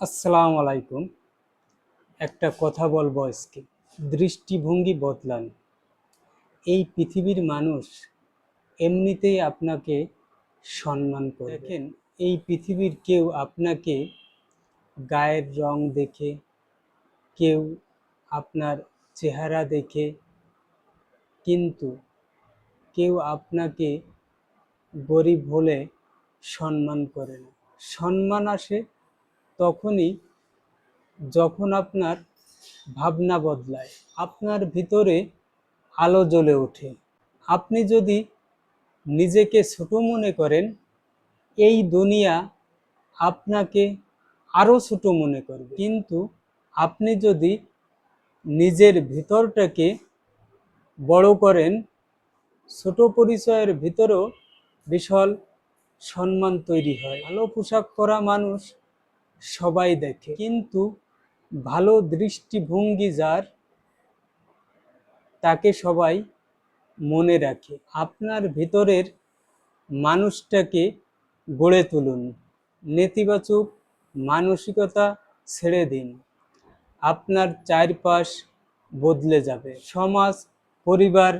আসসালামু আলাইকুম। একটা কথা বলব আজকে। দৃষ্টিভঙ্গি বদলান। এই পৃথিবীর মানুষ এমনিতেই আপনাকে সম্মান করে দেখেন, এই পৃথিবীর কেউ আপনাকে গায়ের রং দেখে, কেউ আপনার চেহারা দেখে, কিন্তু কেউ আপনাকে গরিব হলে সম্মান করে না। সম্মান আসে তখনই যখন আপনার ভাবনা বদলায়, আপনার ভিতরে আলো জ্বলে ওঠে। আপনি যদি নিজেকে ছোট মনে করেন, এই দুনিয়া আপনাকে আরও ছোট মনে করবে। কিন্তু আপনি যদি নিজের ভিতরটাকে বড় করেন, ছোট পরিচয়ের ভিতরেও বিশাল সম্মান তৈরি হয়। ভালো পোশাক পরা মানুষ সবাই দেখে। কিন্তু ভালো দৃষ্টিভঙ্গি যার, তাকে সবাই মনে রাখে। আপনার ভিতরের মানুষটাকে গড়ে তুলুন। নেতিবাচক মানসিকতা ছেড়ে দিন। আপনার চারপাশ বদলে যাবে। সমাজ, পরিবার,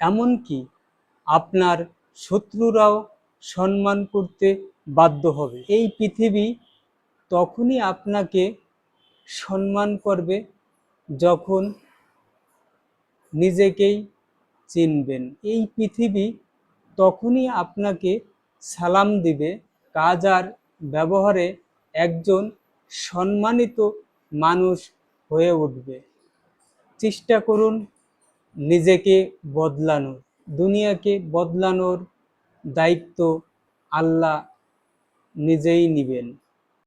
এমনকি আপনার শত্রুরাও সম্মান করতে বাধ্য হবে। এই পৃথিবী তখনই আপনাকে সম্মান করবে যখন নিজেকেই চিনবেন। এই পৃথিবী তখনই আপনাকে সালাম দিবে। কাজ আর ব্যবহারে একজন সম্মানিত মানুষ হয়ে উঠবে। চেষ্টা করুন নিজেকে বদলানোর, দুনিয়াকে বদলানোর দায়িত্ব আল্লাহ নিজেই নিবেন।